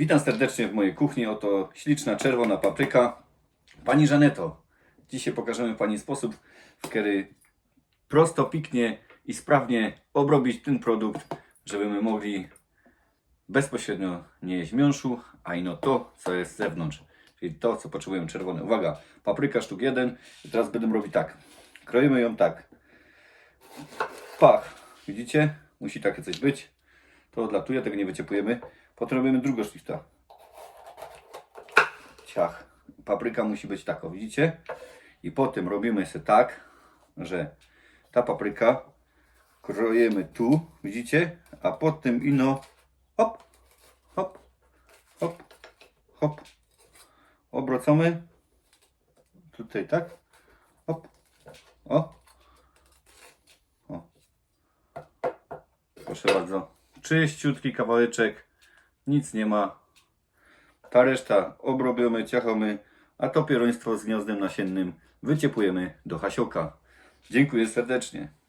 Witam serdecznie w mojej kuchni. Oto śliczna czerwona papryka. Pani Żaneto, dzisiaj pokażemy Pani sposób, w który prosto, piknie i sprawnie obrobić ten produkt, żebyśmy mogli bezpośrednio nie jeść miąższu, a ino to, co jest z zewnątrz. Czyli to, co potrzebujemy czerwone. Uwaga, papryka sztuk jeden. Teraz będę robić tak. Kroimy ją tak. Pach. Widzicie? Musi takie coś być. To odlatuje, tego nie wyciepujemy. Potem robimy drugą szlichta. Ciach. Papryka musi być taka, widzicie? I potem robimy sobie tak, że ta papryka krojemy tu, widzicie? A potem ino hop, hop, hop, hop. Obracamy. Tutaj tak. Hop. O. O. Proszę bardzo. Czyściutki kawałeczek. Nic nie ma. Ta reszta obrobiamy, ciachamy, a to pieroństwo z gniazdem nasiennym wyciepujemy do hasioka. Dziękuję serdecznie.